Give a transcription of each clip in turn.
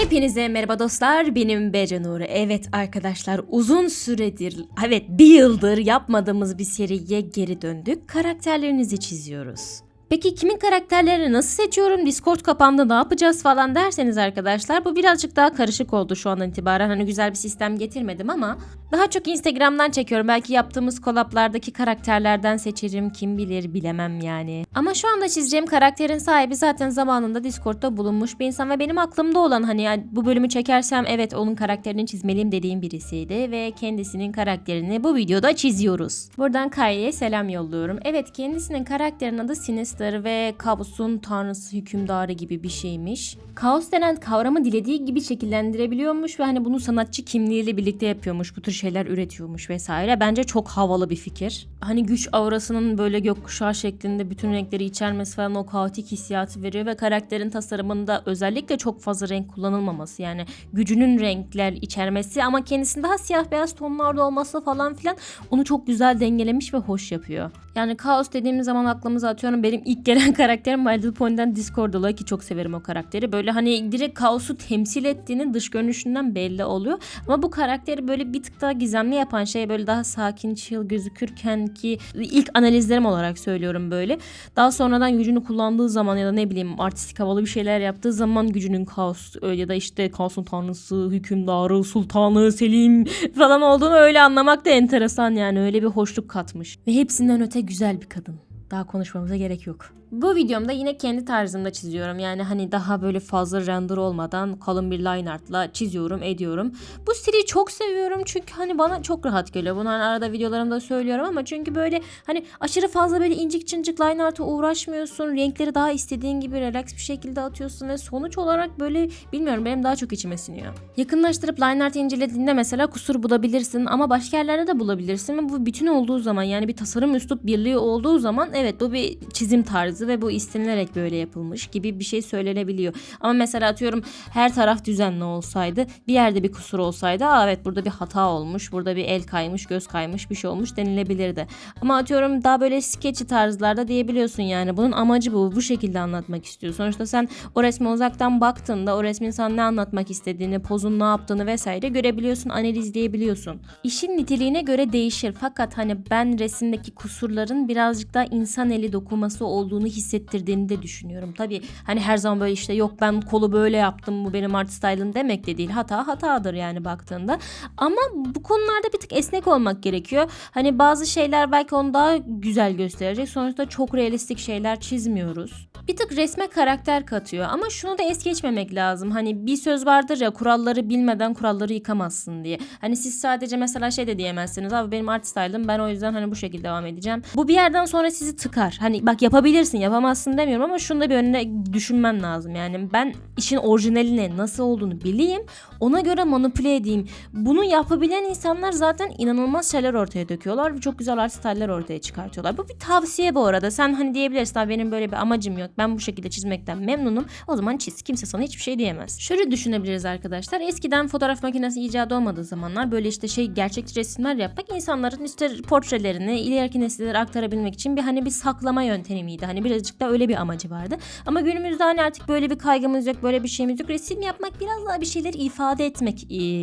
Hepinize merhaba dostlar. Benim Bece Nuri. Evet arkadaşlar uzun süredir, evet bir yıldır yapmadığımız bir seriye geri döndük. Karakterlerinizi çiziyoruz. Peki kimin karakterlerini nasıl seçiyorum? Discord kapandı ne yapacağız falan derseniz arkadaşlar bu birazcık daha karışık oldu şu andan itibaren. Hani güzel bir sistem getirmedim ama daha çok Instagram'dan çekiyorum. Belki yaptığımız kolaplardaki karakterlerden seçerim. Kim bilir bilemem yani. Ama şu anda çizeceğim karakterin sahibi zaten zamanında Discord'da bulunmuş bir insan ve benim aklımda olan hani yani bu bölümü çekersem evet onun karakterini çizmeliyim dediğim birisiydi ve kendisinin karakterini bu videoda çiziyoruz. Buradan Kaya'ya selam yolluyorum. Evet kendisinin karakterinin adı Sinister ve kaosun tanrısı hükümdarı gibi bir şeymiş. Kaos denen kavramı dilediği gibi şekillendirebiliyormuş ve hani bunu sanatçı kimliğiyle birlikte yapıyormuş. Bu tür şeyler üretiyormuş vesaire. Bence çok havalı bir fikir. Hani güç aurasının böyle gökkuşağı şeklinde bütün renkleri içermesi falan o kaotik hissiyatı veriyor ve karakterin tasarımında özellikle çok fazla renk kullanılmaması yani gücünün renkler içermesi ama kendisinin daha siyah beyaz tonlarda olması falan filan onu çok güzel dengelemiş ve hoş yapıyor. Yani kaos dediğimiz zaman aklımıza atıyorum benim ilk gelen karakterim My Little Pony'den Discord'da ki çok severim o karakteri. Böyle hani direkt kaosu temsil ettiğini dış görünüşünden belli oluyor. Ama bu karakteri böyle bir tık daha gizemli yapan şey böyle daha sakin, chill gözükürken ki ilk analizlerim olarak söylüyorum böyle. Daha sonradan gücünü kullandığı zaman ya da ne bileyim artistik havalı bir şeyler yaptığı zaman gücünün kaos ya da işte kaosun tanrısı, hükümdarı, sultanı, Selim falan olduğunu öyle anlamak da enteresan yani öyle bir hoşluk katmış. Ve hepsinden öte güzel bir kadın. Daha konuşmamıza gerek yok. Bu videomda yine kendi tarzımda çiziyorum. Yani hani daha böyle fazla render olmadan kalın bir line art'la çiziyorum, ediyorum. Bu stili çok seviyorum çünkü hani bana çok rahat geliyor. Bunu hani arada videolarımda söylüyorum ama çünkü böyle hani aşırı fazla böyle incik cincik line art'a uğraşmıyorsun. Renkleri daha istediğin gibi relax bir şekilde atıyorsun ve sonuç olarak böyle bilmiyorum benim daha çok içime siniyor. Yakınlaştırıp line art incelediğinde mesela kusur bulabilirsin ama başka yerlerde de bulabilirsin ve bu bütün olduğu zaman yani bir tasarım üslup birliği olduğu zaman evet bu bir çizim tarzı ve bu istenilerek böyle yapılmış gibi bir şey söylenebiliyor. Ama mesela atıyorum her taraf düzenli olsaydı bir yerde bir kusur olsaydı Aa, evet burada bir hata olmuş burada bir el kaymış göz kaymış bir şey olmuş denilebilirdi. Ama atıyorum daha böyle sketchy tarzlarda diyebiliyorsun yani bunun amacı bu bu şekilde anlatmak istiyor. Sonuçta sen o resme uzaktan baktığında o resmin sana ne anlatmak istediğini pozun ne yaptığını vesaire görebiliyorsun analizleyebiliyorsun. İşin niteliğine göre değişir fakat hani ben resimdeki kusurların birazcık daha insan eli dokuması olduğunu hissettirdiğini de düşünüyorum. Tabii hani her zaman böyle işte yok ben kolu böyle yaptım bu benim art style'ım demek de değil. Hata hatadır yani baktığında. Ama bu konularda bir tık esnek olmak gerekiyor. Hani bazı şeyler belki onu daha güzel gösterecek. Sonuçta çok realistik şeyler çizmiyoruz. Bir tık resme karakter katıyor ama şunu da es geçmemek lazım. Hani bir söz vardır ya kuralları bilmeden kuralları yıkamazsın diye. Hani siz sadece mesela şey de diyemezsiniz. Abi benim art style'ım ben o yüzden hani bu şekilde devam edeceğim. Bu bir yerden sonra sizi tıkar. Hani bak yapabilirsin yapamazsın demiyorum ama şunu da bir önüne düşünmen lazım. Yani ben işin orijinaline nasıl olduğunu bileyim. Ona göre manipüle edeyim. Bunu yapabilen insanlar zaten inanılmaz şeyler ortaya döküyorlar ve çok güzel art style'ler ortaya çıkartıyorlar. Bu bir tavsiye bu arada. Sen hani diyebilirsin benim böyle bir amacım yok. Ben bu şekilde çizmekten memnunum. O zaman çiz. Kimse sana hiçbir şey diyemez. Şöyle düşünebiliriz arkadaşlar. Eskiden fotoğraf makinesi icadı olmadığı zamanlar böyle işte şey gerçekçi resimler yapmak insanların işte portrelerini ileriki nesillere aktarabilmek için bir hani bir saklama yöntemiydi. Hani birazcık da öyle bir amacı vardı. Ama günümüzde hani artık böyle bir kaygımız yok, böyle bir şeyimiz yok. Resim yapmak biraz daha bir şeyler ifade etmek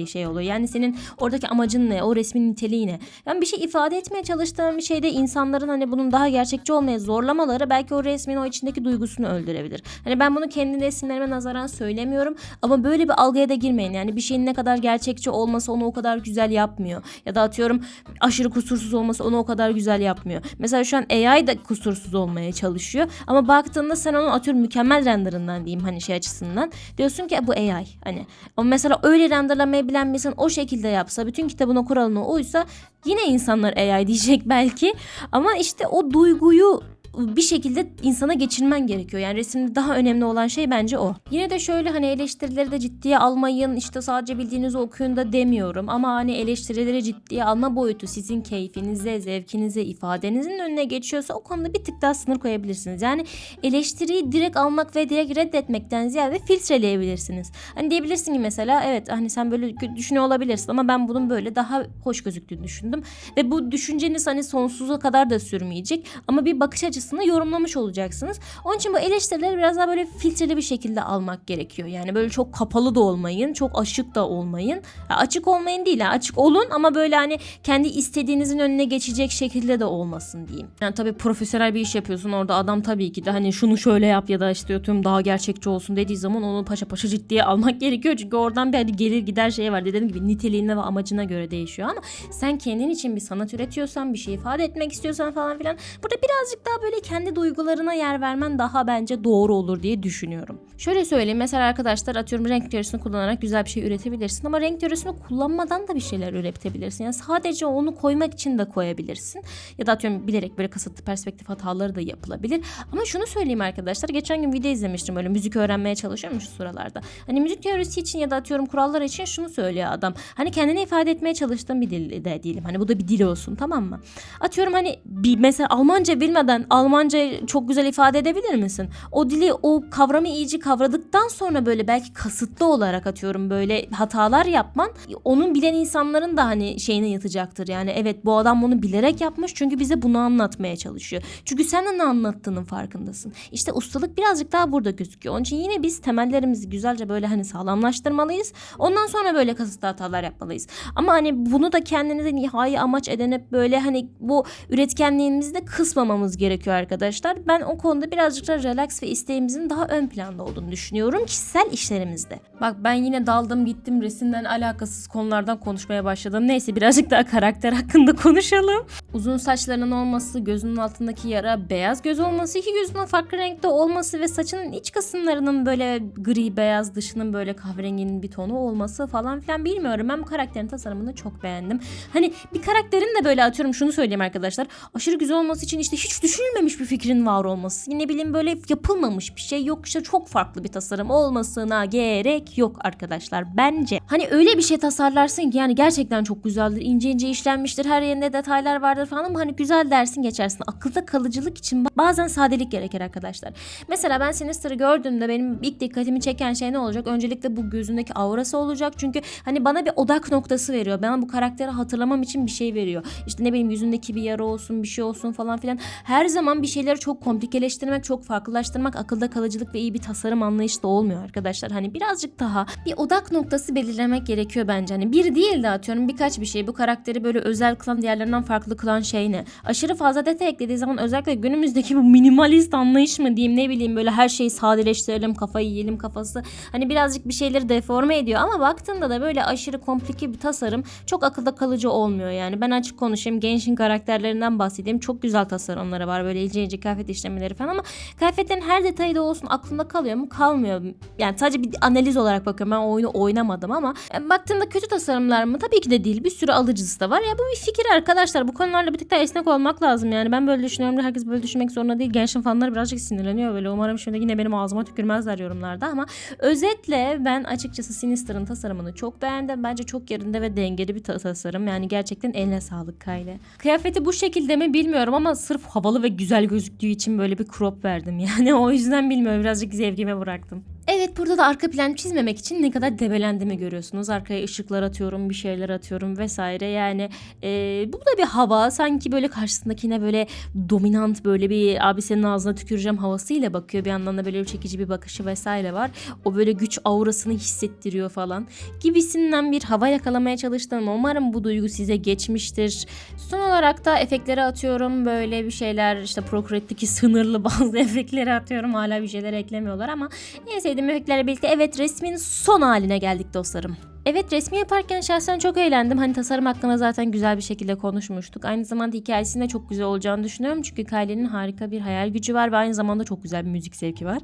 şey oluyor. Yani senin oradaki amacın ne? O resmin niteliği ne? Yani bir şey ifade etmeye çalıştığın bir şeyde insanların hani bunun daha gerçekçi olmaya zorlamaları belki o resmin o içindeki duygusunu öldürebilir. Hani ben bunu kendi resimlerime nazaran söylemiyorum ama böyle bir algıya da girmeyin. Yani bir şeyin ne kadar gerçekçi olması onu o kadar güzel yapmıyor. Ya da atıyorum aşırı kusursuz olması onu o kadar güzel yapmıyor. Mesela şu an AI da kusursuz olmaya çalışıyor ama baktığında sen onu atıyorum mükemmel renderından diyeyim hani şey açısından. Diyorsun ki bu AI hani. Ama mesela öyle renderlamayı bilen bir insan o şekilde yapsa bütün kitabın o kuralına uysa yine insanlar AI diyecek belki. Ama işte o duyguyu bir şekilde insana geçirmen gerekiyor. Yani resimde daha önemli olan şey bence o. Yine de şöyle hani eleştirileri de ciddiye almayın işte sadece bildiğinizi okuyun da demiyorum. Ama hani eleştirileri ciddiye alma boyutu sizin keyfinize, zevkinize, ifadenizin önüne geçiyorsa o konuda bir tık daha sınır koyabilirsiniz. Yani eleştiriyi direkt almak ve direkt reddetmekten ziyade filtreleyebilirsiniz. Hani diyebilirsin ki mesela evet hani sen böyle düşünüyor olabilirsin ama ben bunun böyle daha hoş gözüktüğünü düşündüm. Ve bu düşünceniz hani sonsuza kadar da sürmeyecek ama bir bakış açısı aslında yorumlamış olacaksınız. Onun için bu eleştirileri biraz daha böyle filtreli bir şekilde almak gerekiyor. Yani böyle çok kapalı da olmayın, çok açık da olmayın. Ya açık olmayın değil, açık olun ama böyle hani kendi istediğinizin önüne geçecek şekilde de olmasın diyeyim. Yani tabii profesyonel bir iş yapıyorsun orada adam tabii ki de hani şunu şöyle yap ya da işte atıyorum daha gerçekçi olsun dediği zaman onu paşa paşa ciddiye almak gerekiyor. Çünkü oradan bir hani gelir gider şey var. Dediğim gibi niteliğine ve amacına göre değişiyor ama sen kendin için bir sanat üretiyorsan, bir şey ifade etmek istiyorsan falan filan burada birazcık daha böyle kendi duygularına yer vermen daha bence doğru olur diye düşünüyorum. Şöyle söyleyeyim mesela arkadaşlar atıyorum renk teorisini kullanarak güzel bir şey üretebilirsin ama renk teorisini kullanmadan da bir şeyler üretebilirsin. Yani sadece onu koymak için de koyabilirsin. Ya da atıyorum bilerek böyle kasıtlı perspektif hataları da yapılabilir. Ama şunu söyleyeyim arkadaşlar geçen gün video izlemiştim böyle müzik öğrenmeye çalışıyorum şu sıralarda. Hani müzik teorisi için ya da atıyorum kurallar için şunu söylüyor adam. Hani kendini ifade etmeye çalıştığım bir dil de değilim. Hani bu da bir dil olsun tamam mı? Atıyorum hani bir mesela Almanca bilmeden Almanca çok güzel ifade edebilir misin? O dili o kavramı iyice kavradıktan sonra böyle belki kasıtlı olarak atıyorum böyle hatalar yapman onun bilen insanların da hani şeyine yatacaktır. Yani evet bu adam bunu bilerek yapmış çünkü bize bunu anlatmaya çalışıyor. Çünkü sen de ne anlattığının farkındasın. İşte ustalık birazcık daha burada gözüküyor. Onun için yine biz temellerimizi güzelce böyle hani sağlamlaştırmalıyız. Ondan sonra böyle kasıtlı hatalar yapmalıyız. Ama hani bunu da kendinize nihai amaç edinip böyle hani bu üretkenliğimizi de kısmamamız gerekiyor arkadaşlar. Ben o konuda birazcık da relax ve isteğimizin daha ön planda olduğunu düşünüyorum kişisel işlerimizde. Bak ben yine daldım gittim resimden alakasız konulardan konuşmaya başladım. Neyse birazcık daha karakter hakkında konuşalım. Uzun saçlarının olması, gözünün altındaki yara, beyaz göz olması, iki gözünün farklı renkte olması ve saçının iç kısımlarının böyle gri beyaz, dışının böyle kahverenginin bir tonu olması falan filan bilmiyorum. Ben bu karakterin tasarımını çok beğendim. Hani bir karakterin de böyle atıyorum şunu söyleyeyim arkadaşlar. Aşırı güzel olması için işte hiç düşünülmemiş bir fikrin var olması. Yine bileyim böyle yapılmamış bir şey yok işte çok farklı bir tasarım olmasına gerek yok arkadaşlar bence. Hani öyle bir şey tasarlarsın ki yani gerçekten çok güzeldir. ince ince işlenmiştir. Her yerinde detaylar vardır falan ama hani güzel dersin geçersin. Akılda kalıcılık için bazen sadelik gerekir arkadaşlar. Mesela ben Sinister'ı gördüğümde benim ilk dikkatimi çeken şey ne olacak? Öncelikle bu gözündeki aurası olacak. Çünkü hani bana bir odak noktası veriyor. Ben bu karakteri hatırlamam için bir şey veriyor. İşte ne bileyim yüzündeki bir yara olsun, bir şey olsun falan filan. Her zaman bir şeyleri çok komplikeleştirmek, çok farklılaştırmak akılda kalıcılık ve iyi bir tasarım anlayışı da olmuyor arkadaşlar. Hani birazcık daha bir odak noktası belirlemek gerekiyor bence. Hani bir değil de atıyorum birkaç bir şey. Bu karakteri böyle özel kılan, diğerlerinden farklı kılan şey ne? Aşırı fazla detay eklediği zaman özellikle günümüzdeki bu minimalist anlayış mı diyeyim ne bileyim böyle her şeyi sadeleştirelim, kafayı yiyelim kafası. Hani birazcık bir şeyleri deforme ediyor ama baktığında da böyle aşırı komplike bir tasarım çok akılda kalıcı olmuyor yani. Ben açık konuşayım. Genshin karakterlerinden bahsedeyim. Çok güzel tasarımları var. Böyle ince ince kıyafet işlemeleri falan ama kıyafetlerin her detayı da olsun aklımda kalıyor mu? Kalmıyor. Yani sadece bir analiz olarak bakıyorum. Ben oyunu oynamadım ama yani baktığımda kötü tasarımlar mı? Tabii ki de değil. Bir sürü alıcısı da var. Ya bu bir fikir arkadaşlar. Bu konularla bir tık daha esnek olmak lazım yani. Ben böyle düşünüyorum. Herkes böyle düşünmek zorunda değil. Genshin fanları birazcık sinirleniyor böyle. Umarım şimdi yine benim ağzıma tükürmezler yorumlarda ama özetle ben açıkçası Sinister'ın tasarımını çok beğendim. Bence çok yerinde ve dengeli bir ta- tasarım. Yani gerçekten eline sağlık Kyle. Kıyafeti bu şekilde mi bilmiyorum ama sırf havalı ve güzel gözüktüğü için böyle bir crop verdim. Yani o yüzden bilmiyorum. Birazcık zevkime bıraktım. Evet burada da arka plan çizmemek için ne kadar debelendiğimi görüyorsunuz. Arkaya ışıklar atıyorum, bir şeyler atıyorum vesaire. Yani e, bu da bir hava. Sanki böyle karşısındakine böyle dominant böyle bir abi senin ağzına tüküreceğim havasıyla bakıyor. Bir yandan da böyle çekici bir bakışı vesaire var. O böyle güç aurasını hissettiriyor falan. Gibisinden bir hava yakalamaya çalıştım. Umarım bu duygu size geçmiştir. Son olarak da efektleri atıyorum. Böyle bir şeyler işte Procreate'deki sınırlı bazı efektleri atıyorum. Hala bir şeyler eklemiyorlar ama en sevdiğim efektlerle birlikte evet resmin son haline geldik dostlarım. Evet resmi yaparken şahsen çok eğlendim. Hani tasarım hakkında zaten güzel bir şekilde konuşmuştuk. Aynı zamanda hikayesinin de çok güzel olacağını düşünüyorum. Çünkü Kylie'nin harika bir hayal gücü var ve aynı zamanda çok güzel bir müzik zevki var.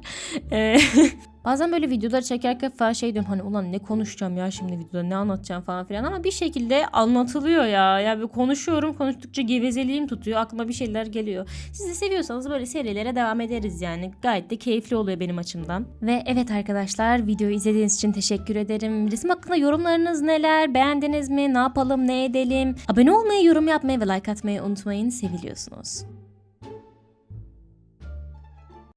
Ee, Bazen böyle videoları çekerken falan şey diyorum hani ulan ne konuşacağım ya şimdi videoda ne anlatacağım falan filan ama bir şekilde anlatılıyor ya. Ya bir konuşuyorum konuştukça gevezeliğim tutuyor aklıma bir şeyler geliyor. Siz de seviyorsanız böyle serilere devam ederiz yani. Gayet de keyifli oluyor benim açımdan. Ve evet arkadaşlar videoyu izlediğiniz için teşekkür ederim. Resim hakkında yorumlarınız neler? Beğendiniz mi? Ne yapalım? Ne edelim? Abone olmayı, yorum yapmayı ve like atmayı unutmayın. Seviliyorsunuz.